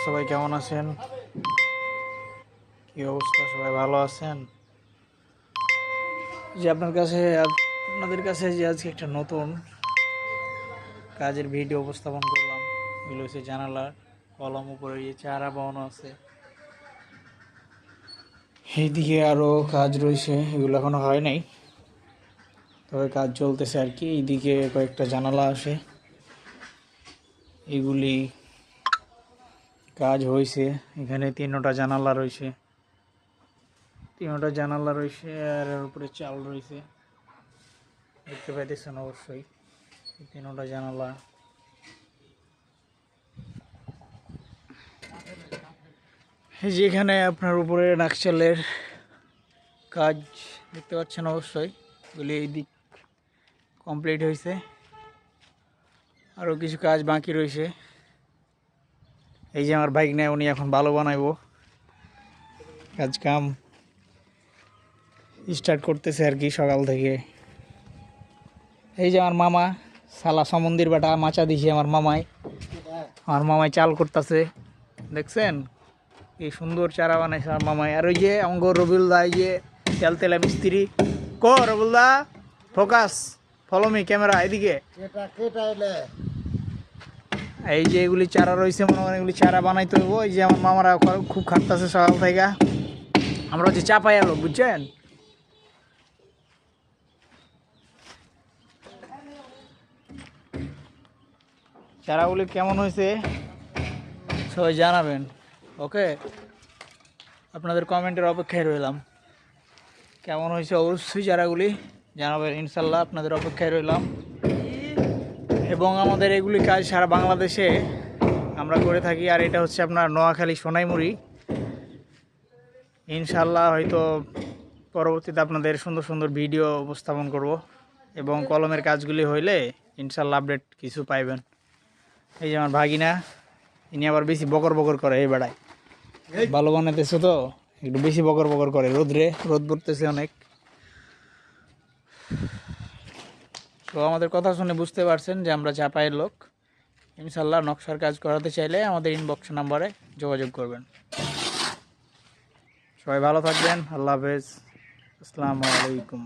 সবাই কেমন আছেন? কি অবস্থা? সবাই ভালো আছেন? যে আপনার কাছে, আপনাদের কাছে যে আজকে একটা নতুন কাজের ভিডিও উপস্থাপন করলাম, এগুলো হচ্ছে জানালার কলম উপরে যে চারা বানানো আছে। এইদিকে আরও কাজ রয়েছে, এগুলো এখনও হয় নাই। তবে কাজ চলতেছে আর কি, এইদিকে কয়েকটা জানালা আসে এগুলি কাজ হয়েছে এখানে তিনটা জানালা রয়েছে তিনটা জানালা রয়েছে আর এর উপরে চাল রয়েছে দেখতে পাইতেছেন অবশ্যই তিনটা জানালা। এই যে এখানে আপনার উপরে নাকচালের কাজ দেখতে পাচ্ছেন অবশ্যই। এগুলি এই দিক কমপ্লিট হয়েছে আরও কিছু কাজ বাকি রয়েছে এই যে আমার বাইক নেয় উনি এখন ভালো বানাইবো। কাজ কাম স্টার্ট করতেছে আর কি সকাল থেকে। এই যে আমার মামা সালা সমন্দির বেটা, মাচা দিছি আমার মামাই। আমার মামাই চাল করতেছে। দেখছেন? এই সুন্দর চারা বানাইছে আমার মামাই। আর ওই যে অঙ্গ রবিউল দা, এই যে তেল তেলা মিস্ত্রি। ক রবিউল দা, ফোকাস ফলোমি ক্যামেরা, এদিকে। এই যে এগুলি চারা রয়েছে, মনে করেন এগুলি চারা বানাইতে হইব। এই যে আমার মামারা খুব খাটতেছে সকাল থেকে। আমরা হচ্ছে চাপাই আলো বুঝছেন? চারাগুলি কেমন হয়েছে? সবাই জানাবেন, ওকে? আপনাদের কমেন্টের অপেক্ষায় রইলাম। কেমন হয়েছে? অবশ্যই চারাগুলি জানাবেন, ইনশাল্লাহ আপনাদের অপেক্ষায় রইলাম। এবং আমাদের এগুলি কাজ সারা বাংলাদেশে আমরা করে থাকি আর এটা হচ্ছে আপনার নোয়াখালী সোনাইমুড়ি। ইনশাল্লাহ হয়তো পরবর্তীতে আপনাদের সুন্দর সুন্দর ভিডিও উপস্থাপন করব এবং কলমের কাজগুলি হইলে ইনশাল্লাহ আপডেট কিছু পাইবেন। এই যে আমার ভাগিনা ইনি আবার বেশি বকর বকর করে এই বেড়ায়। ভালো বানাইতেছে তো একটু বেশি বকর বকর করে। রোদ্রে রোদ পড়তেছে অনেক। তো আমাদের কথা শুনে বুঝতে পারছেন যে আমরা চাপায়ের লোক। ইনশাল্লাহ নকশার কাজ করাতে চাইলে আমাদের ইনবক্স নাম্বারে যোগাযোগ করবেন। সবাই ভালো থাকবেন। আল্লাহ হাফেজ। আসসালামু আলাইকুম।